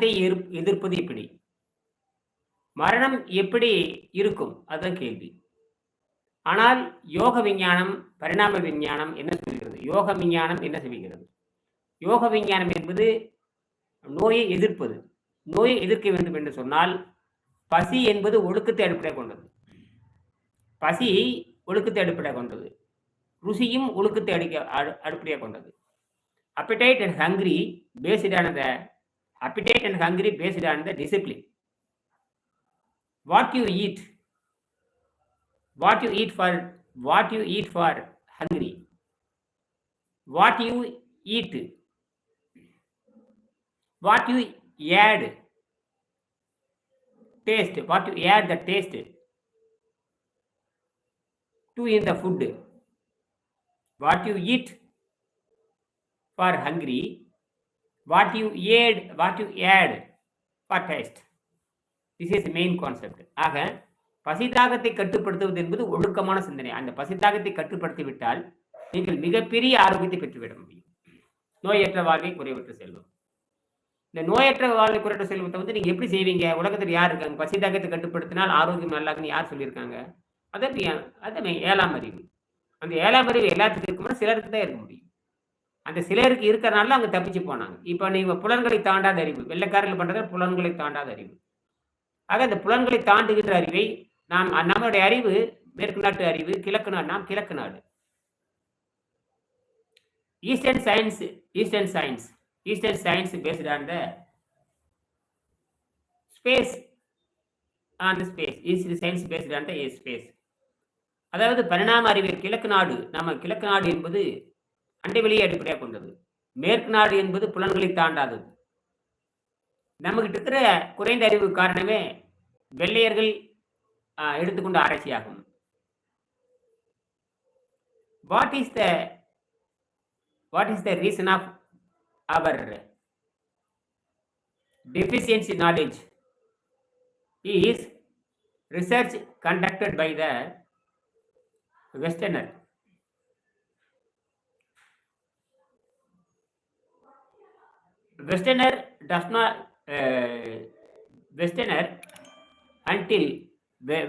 மரணத்தை எதிர்ப்பது எப்படி? மரணம் எப்படி இருக்கும்? அதுதான் கேள்வி. ஆனால் யோக விஞ்ஞானம் பரிணாம விஞ்ஞானம் என்ன சொல்கிறது? யோக விஞ்ஞானம் என்ன சொல்கிறது? யோக விஞ்ஞானம் என்பது நோயை எதிர்ப்பது. நோயை எதிர்க்க வேண்டும் என்று சொன்னால் பசி என்பது ஒழுக்கத்தை அடிப்படை கொண்டது. பசி ஒழுக்கத்தை அடிப்படை கொண்டது. ருசியும் ஒழுக்கத்தை அடிக்க அடிப்படையாக கொண்டது. அப்படைட் அண்ட் ஹங்கிரி பேசிடான appetite and hungry based on the discipline. What you eat what you eat for what you eat for hungry. What you eat what you add taste what you add the taste to in the food. What you eat for hungry what you add what you add for taste. This is the main concept. ஆக பசித்தாகத்தை கட்டுப்படுத்துவது என்பது ஒழுக்கமான சிந்தனை. அந்த பசித்தாகத்தை கட்டுப்படுத்தி விட்டால் நீங்கள் மிகப்பெரிய ஆரோக்கியத்தை பெற்றுவிட முடியும். நோயற்ற வாழ்வை குறைவற்ற செல்வம். இந்த நோயற்ற வாழ்வை குறைவற்ற செல்வத்தை வந்து நீங்கள் எப்படி செய்வீங்க? உலகத்தில் யார் இருக்காங்க? பசித்தாகத்தை கட்டுப்படுத்தினால் ஆரோக்கியம் நல்லாக்குன்னு யார் சொல்லியிருக்காங்க? அதை அது ஏழாம் அறிவு. அந்த ஏழாம் அறிவு எல்லாத்துக்கும் இருக்குமா சிலருக்கு தான் இருக்க முடியும். அந்த சிலருக்கு இருக்கிறனால அவங்க தப்பிச்சு போனாங்க. இப்போ நீங்கள் புலன்களை தாண்டாத அறிவு வெள்ளைக்காரர்கள் பண்ணுறது புலன்களை தாண்டாத அறிவு. ஆக அந்த புலன்களை தாண்டுகின்ற அறிவை நாம் நம்மளுடைய அறிவு மேற்கு நாட்டு அறிவு கிழக்கு நாடு நாம் கிழக்கு நாடு. Eastern science eastern science eastern science based on the space on the space eastern science based on the space அதாவது பரிணாம அறிவியல் கிழக்கு நாடு. நம்ம கிழக்கு நாடு என்பது அண்டை வெளியே அடிப்படையாக கொண்டது. மேற்கு நாடு என்பது புலன்களை தாண்டாதது நம்மகிட்ட இருக்கிற குறைந்த அறிவு காரணமே வெள்ளையர்கள் எடுத்துக்கொண்ட ஆராய்ச்சியாகும். What is the what is the reason of our deficiency knowledge? Is research conducted by the westerner. Westerner does not uh, westerner until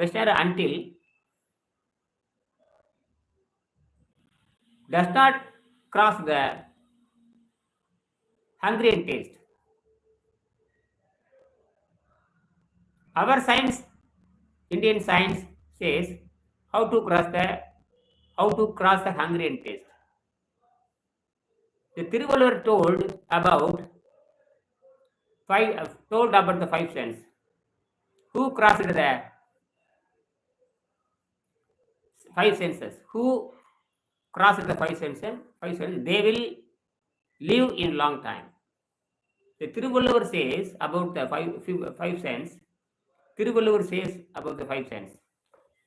westerner until does not cross the hungarian taste. Our science indian science says how to cross the how to cross the hungarian taste. The Tiruvalur told about five uh, told about the five sons. Who crossed the five senses? Who crossed the five senses? Five senses. They will live in long time. The Tiruvalur says about the five, five sense. Tiruvalur says about the five sense.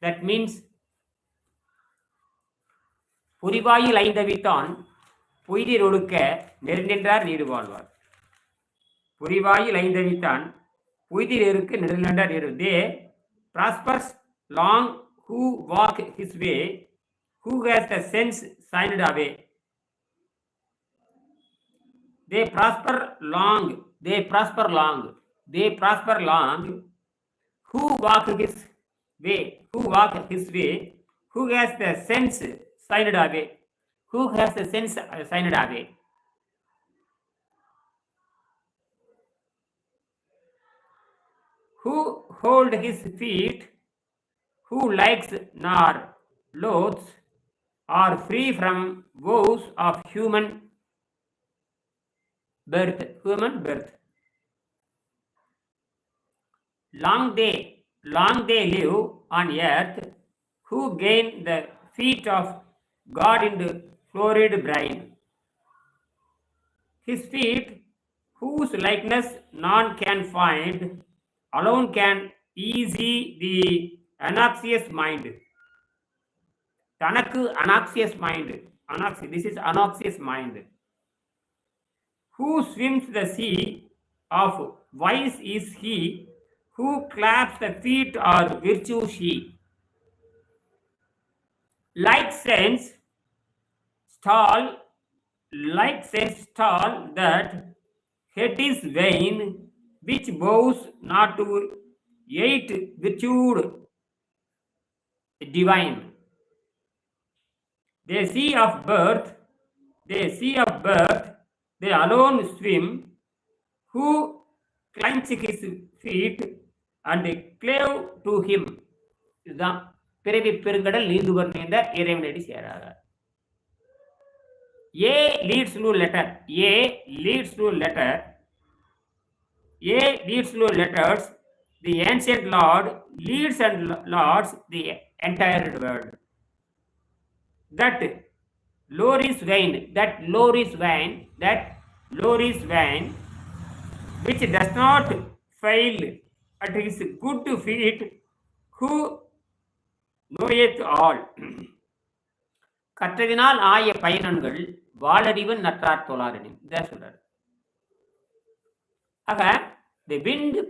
That means புரிவாயில் ஐந்தவித்தான் பொய்தீர் ஒழுக்க நெருநின்றார் நீடு வாழ்வார் புரிவாயில் ஐந்தவித்தான் பொய்தீர் இருக்கு நெருநின்றார் need they prosper long who walk his way who has the sense signed away they prosper long they prosper long they prosper long who walk his way who walk his way who has the sense signed away who has the sense signed away. Who hold his feet, who likes nor loathes, are free from woes of human birth. Human birth. Long they, long they live on earth, who gain the feet of God in the florid brine. His feet, whose likeness none can find, alone can ease the anoxious mind. Tanaku anoxious mind. Anoxi, this is anoxious mind. Who swims the sea of vice is he, who claps the feet of virtue she. Like sense, stall, like sense stall that hate is vain which bows not to eight virtude divine. They see of birth, they see of birth, they alone swim, who clench his feet and clave to him. இதுதான் பிறவி பெருங்கடல் நீந்துவர் நீந்த இறைவனடி சேராக A leads to letter A leads to letter A leads to letters, the ancient Lord leads and lords the entire world. That lore is vain, that lore is vain, that lore is vain, which does not fail at his good feet, who knoweth all. கற்றதினால் ஆய பயனன்கள் வாழறிவன் நற்றார் தொழாரனின் இதான் சொல்றாரு ஆக இந்த விண்டு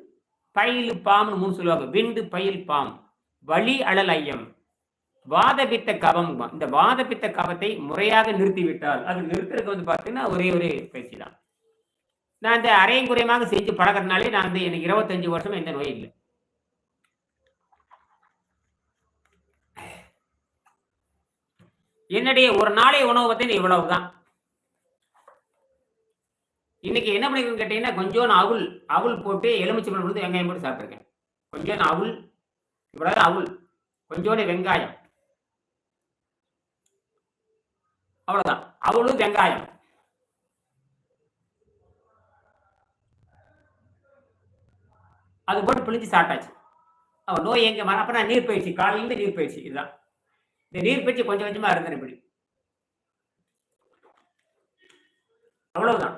பயில் பாம்னு மூணு சொல்லுவாங்க. Wind bile phlegm. வழி அழல் ஐயம். வாதபித்த கவம் இந்த வாதபித்த கவத்தை முறையாக நிறுத்திவிட்டால். அது நிறுத்துறதுக்கு வந்து பார்த்தீங்கன்னா ஒரே ஒரு பயிற்சி தான். நான் இந்த அரையும் குறையமாக செஞ்சு பழகிறதுனாலே நான் வந்து எனக்கு இருபத்தஞ்சு வருஷம் எந்த நோய் இல்லை. என்னுடைய ஒரு நாளைய உணவு பற்றி இவ்வளவுதான். இன்னைக்கு என்ன பண்ணிக்கணும்னு கேட்டீங்கன்னா கொஞ்சோண்டு அவுல் அவுல் போட்டு எலுமிச்சை பழம் வெங்காயம் போட்டு சாப்பிட்ருக்கேன் கொஞ்சோண்டு அவுல் இவ்வளவு அவுல். கொஞ்சோண்டு வெங்காயம். அவ்வளவுதான். அவளும் வெங்காயம். அது போட்டு பிழிஞ்சு சாப்பிட்டாச்சு. அவன் நோய் எங்கே மர அப்போ நான் நீர் பயிற்சி. காலையிலேருந்து நீர் பயிற்சி. இதுதான். இந்த நீர் பயிற்சி கொஞ்சம் கொஞ்சமாக இருந்தேன் இப்படி. அவ்வளவுதான்.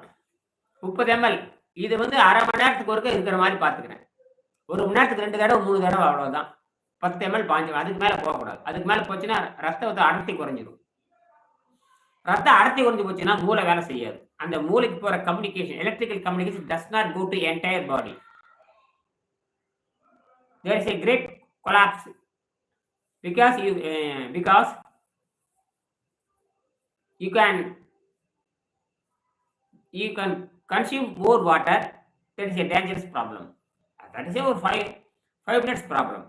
முப்பது எம்எல் இது வந்து அரை மணி நேரத்துக்கு ஒருக்க இருக்கிற மாதிரி பார்த்துக்கிறேன். ஒரு மணி நேரத்துக்கு ரெண்டு தடவை மூணு தடவை அவ்வளோதான் பத்து எம்எல் பாஞ்சு அதுக்கு மேலே போகக்கூடாது. அதுக்கு மேலே போச்சுன்னா ரத்தத்தை அடர்த்தி குறைஞ்சிடும் ரத்த அடர்த்தி குறைஞ்சு போச்சுன்னா மூளை வேலை செய்யாது. அந்த மூளைக்கு போகிற communication electrical communication does not go to entire body there is a great collapse because you because you can you can consume more water, that is a dangerous problem. That is our five, five minutes problem.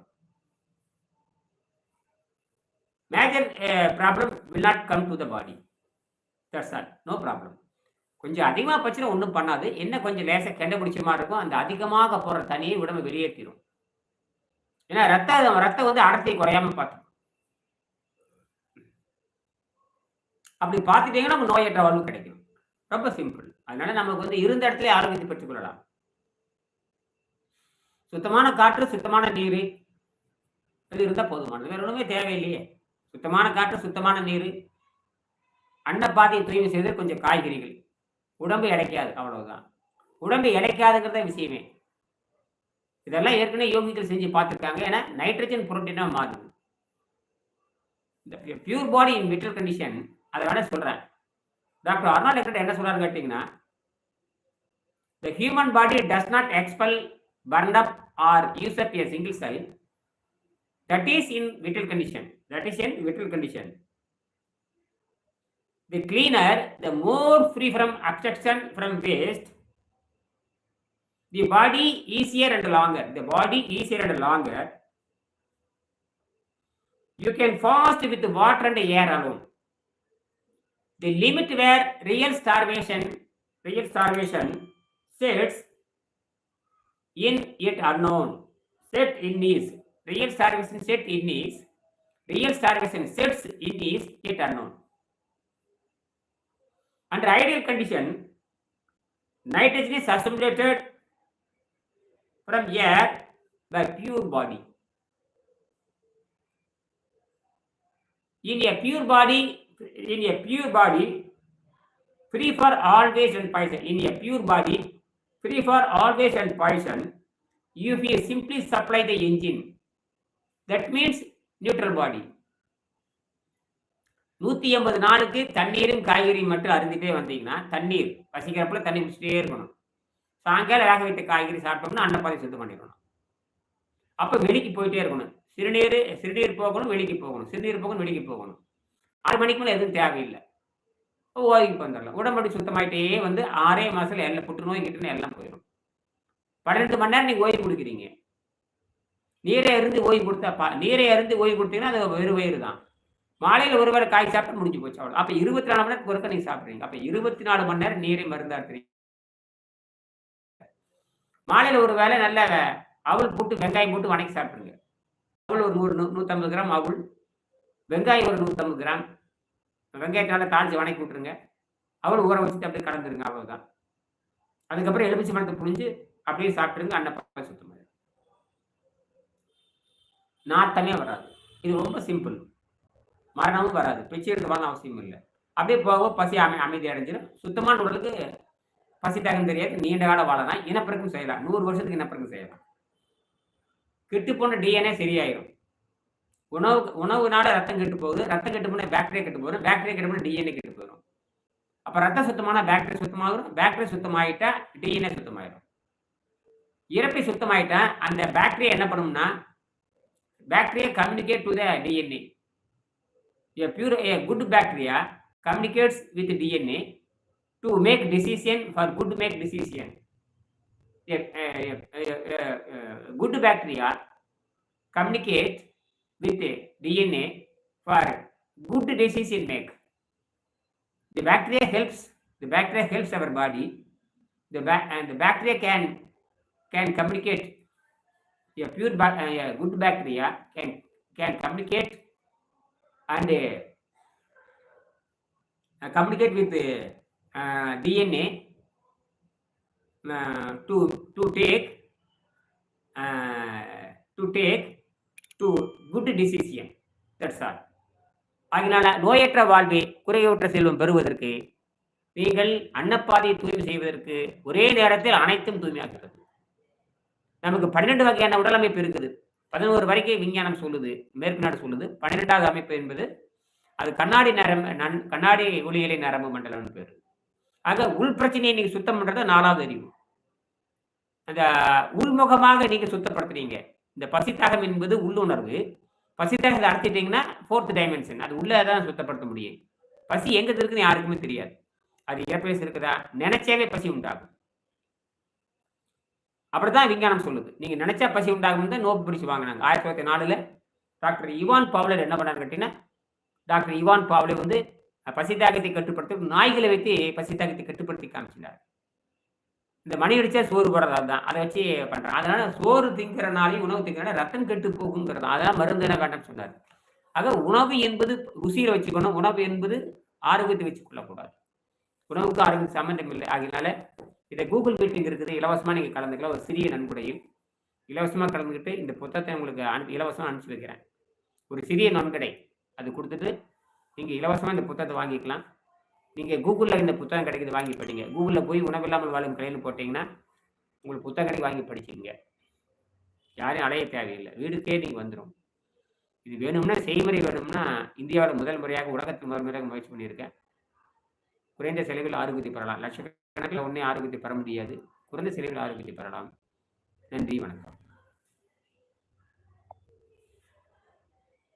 Major problem will not come to the body that's That's no problem கொஞ்சம் அதிகமாக பச்சினா ஒன்றும் பண்ணாது. என்ன கொஞ்சம் லேசாக கெண்டை பிடிச்ச மாதிரி இருக்கும் அந்த அதிகமாக போகிற தண்ணியை உடம்பு வெளியேற்றிடும் ஏன்னா ரத்த ரத்தம் வந்து அடர்த்தி குறையாம பார்த்து அப்படி பார்த்துட்டீங்கன்னா நம்ம நோயற்ற வாழ்வு கிடைக்கும். ரொம்ப சிம்பிள். அதனால நமக்கு வந்து இருந்த இடத்துல ஆரோக்கியத்தை பெற்றுக் கொள்ளலாம். சுத்தமான காற்று சுத்தமான நீர் இது இருந்தால் போதுமானது வேற ஒன்றுமே தேவையில்லையே. சுத்தமான காற்று சுத்தமான நீர். அன்னப்பாதையை தூய்மை செய்து கொஞ்சம் காய்கறிகள். உடம்பு இழைக்காது அவ்வளவுதான். உடம்பு இழைக்காதுங்கிறத விஷயமே. இதெல்லாம் ஏற்கனவே யோகிகள் செஞ்சு பார்த்துருக்காங்க. ஏன்னா நைட்ரஜன் புரோட்டீனாக மாறுது. இந்த pure body in vital condition அதை வேணா சொல்கிறேன் டாக்டர் அர்னால்ட் எக்கட் என்ன சொல்றாரு கேட்டிங்கன்னா the human body does not expel burn up or use up a single cell that is in vital condition that is in vital condition the cleaner the more free from obstruction from waste the body easier and longer the body easier and longer you can fast with water and air alone the limit where real starvation real starvation sets in yet unknown. Set in is real starvation set in is real starvation sets in is yet unknown. Under ideal condition nitrogen is assimilated from air by pure body. In a pure body in a pure body free for always and poison. In a pure body free for always and poison if you simply supply the engine. That means neutral body. நூற்றி எண்பது நாளுக்கு தண்ணீரும் காய்கறியும் மட்டும் அருந்திட்டே வந்தீங்கன்னா தண்ணீர் பசிக்கிறப்பல தண்ணி குடிச்சிட்டே இருக்கணும். சாயங்காலம் வேக வைத்த காய்கறி சாப்பிட்டோம்னா அன்னப்பாதை சுத்தம் பண்ணிடணும். அப்போ வெளிக்கு போயிட்டே இருக்கணும். சிறுநீர் சிறுநீர் போகணும் வெளிக்கு போகணும். சிறுநீர் போகணும் வெளிக்கு போகணும். ஆறு மணிக்கு மேலே எதுவும் தேவையில்லை. ஓய்வுக்கு வந்துடலாம். உடம்படி சுத்தமாயிட்டே வந்து ஆறே மாதத்தில் எல்லாம் புற்றுநோய் கிட்டுன்னு எல்லாம் போயிடும். பன்னெண்டு மணி நேரம் நீங்கள் ஓய்வு கொடுக்குறீங்க. நீரை அருந்து ஓய்வு கொடுத்தா பா நீரை அருந்து ஓய்வு கொடுத்தீங்கன்னா அது வெறும் வயிறு தான். மாலையில் ஒரு வேளை காய் சாப்பிட்டு முடிஞ்சு போச்சு அவ்வளோ அப்போ இருபத்தி நாலு மணி நேரம் குறுக்க நீங்கள் சாப்பிட்றீங்க. அப்போ இருபத்தி நாலு மணி நேரம் நீரை மருந்தாடுறீங்க மாலையில் ஒரு வேளை நல்ல அவள் போட்டு வெங்காயம் போட்டு வணக்கி சாப்பிட்ருங்க அவள் ஒரு நூறு நூற்றம்பது கிராம் அவள். வெங்காயம் ஒரு நூற்றம்பது கிராம். வெங்காயத்தால் தாளிச்சு வணக்கி விட்ருங்க அவள் ஊற வச்சுட்டு அப்படியே கலந்துருங்க அவ்வளோதான் அதுக்கப்புறம் எலுமிச்சி மரத்தை புழிஞ்சு அப்படியே சாப்பிட்ருங்க அன்னப்பா சுத்தமாக நாத்தமே வராது. இது ரொம்ப சிம்பிள். மரணமும் வராது. பிச்சை எடுத்து அவசியம் இல்லை. அப்படியே போக பசி அமை அமைதி அடைஞ்சிடும் சுத்தமான உடலுக்கு பசி தகம் தெரியாது. நீண்ட கால வாழலாம் இனப்பிறக்கும் செய்யலாம். நூறு வருஷத்துக்கு இனப்பிறக்கும் செய்யலாம். கெட்டு போன டிஎன்ஏ சரியாயிரும். உணவு உணவுனால ரத்தம் கெட்டு போகுது. ரத்தம் கெட்டு போன பேக்டீரியா கெட்டு போயிடும் பேக்டீரியா கெட்டு போனால் டிஎன்ஏ கெட்டு போயிடும் அப்போ ரத்தம் சுத்தமான பேக்டீரியா சுத்தமாகும் பேக்டீரியா சுத்தமாயிட்டா டிஎன்ஏ சுத்தமாயிடும் இறப்பை சுத்தமாயிட்டா அந்த பேக்டீரியா என்ன பண்ணும்னா bacteria communicate to the DNA a. Pure a good bacteria communicates with DNA to make decision for good make decision. A, a, a, a, a good bacteria communicate with the DNA for good decision make. The bacteria helps the bacteria helps our body. The ba- and the bacteria can can communicate. A pure ba- a good bacteria can can communicate and uh, communicate with uh, DNA uh, to to take uh, to take to good decision. That's all ஆகினால நோயற்ற வாழ்வை குறைவற்ற செல்வம் பெறுவதற்கு நீங்கள் அன்னப்பாதையை தூய்மை செய்வதற்கு ஒரே நேரத்தில் அனைத்தும் தூய்மையாகிறது. நமக்கு பன்னிரெண்டு வகையான உடல் அமைப்பு இருக்குது. பதினோரு வரைக்கும் விஞ்ஞானம் சொல்லுது மேற்கு நாடு சொல்லுது. பன்னிரெண்டாவது அமைப்பு என்பது அது கண்ணாடி நரம்பு நன் கண்ணாடி ஒளியலை நரம்பு மண்டலம்னு பேர். ஆக உள் பிரச்சனையை நீங்கள் சுத்தம் பண்ணுறது நாலாவது அறிவு. அந்த உள்முகமாக நீங்கள் சுத்தப்படுத்துறீங்க. இந்த பசித்தாகம் என்பது உள்ளுணர்வு பசி பசித்தாகத்தை அடைச்சிட்டிங்கன்னா ஃபோர்த் டைமென்ஷன் அது உள்ளே தான் சுத்தப்படுத்த முடியும். பசி எங்கே இருக்குன்னு யாருக்குமே தெரியாது. அது இறப்பேஸ் இருக்குதா நினைச்சாவே பசி உண்டாகும். அப்படிதான் விஞ்ஞானம் சொல்லுது. நீங்க நினைச்சா பசி உண்டாகும் தான் நோப்பு பிடிச்சி வாங்கினாங்க. ஆயிரத்தி தொள்ளாயிரத்தி நாலுல டாக்டர் இவான் பாவலர் என்ன பண்ணாரு கேட்டீங்கன்னா டாக்டர் இவான் பாவலர் வந்து பசி தாகத்தை கட்டுப்படுத்த நாய்களை வைத்து பசி தாகத்தை கட்டுப்படுத்தி காமிச்சினார் இந்த மணி அடிச்சா சோறு போடுறது தான் அதை வச்சு பண்றேன். அதனால சோறு திங்கிறனாலையும் உணவு திங்கிறனால ரத்தம் கெட்டு போகுங்கிறது அதான் மருந்து என்ன வேண்டாம்னு சொன்னார். ஆக உணவு என்பது ருசியில் வச்சுக்கணும். உணவு என்பது ஆரோக்கியத்தை வச்சுக்கொள்ளக்கூடாது. உணவுக்கு ஆரோக்கியம் சம்பந்தம் இல்லை. ஆகினால இதை கூகுள் மீட்டிங் இருக்குது. இலவசமாக நீங்கள் கலந்துக்கலாம். ஒரு சிறிய நன்கொடையும். இலவசமாக கலந்துக்கிட்டு இந்த புத்தகத்தை உங்களுக்கு அனுப்பி இலவசமாக அனுப்பிச்சி வைக்கிறேன். ஒரு சிறிய நன்கொடை. அது கொடுத்துட்டு நீங்கள் இலவசமாக இந்த புத்தகத்தை வாங்கிக்கலாம். நீங்கள் கூகுளில் இந்த புத்தகம் கிடைக்குது வாங்கி படிங்க. கூகுளில் போய் உணவில்லாமல் வாழும் கடையில் போட்டிங்கன்னா உங்களுக்கு புத்தகம் கிடைக்கு வாங்கி படிச்சிங்க யாரையும் அலைய தேவையில்லை. வீடுக்கே நீங்கள் வந்துடும் இது வேணும்னா செய்முறை வேணும்னா இந்தியாவில் முதல் முறையாக உலகத்தில் முதல் முறையாக முயற்சி பண்ணியிருக்கேன். குறைந்த செலவில் ஆரோக்கியத்தை பெறலாம். லட்சக்கணக்கில் ஒன்றே ஆரோக்கியத்தை பெற முடியாது. குறைந்த செலவில் ஆரோக்கியத்தை பெறலாம். நன்றி வணக்கம்.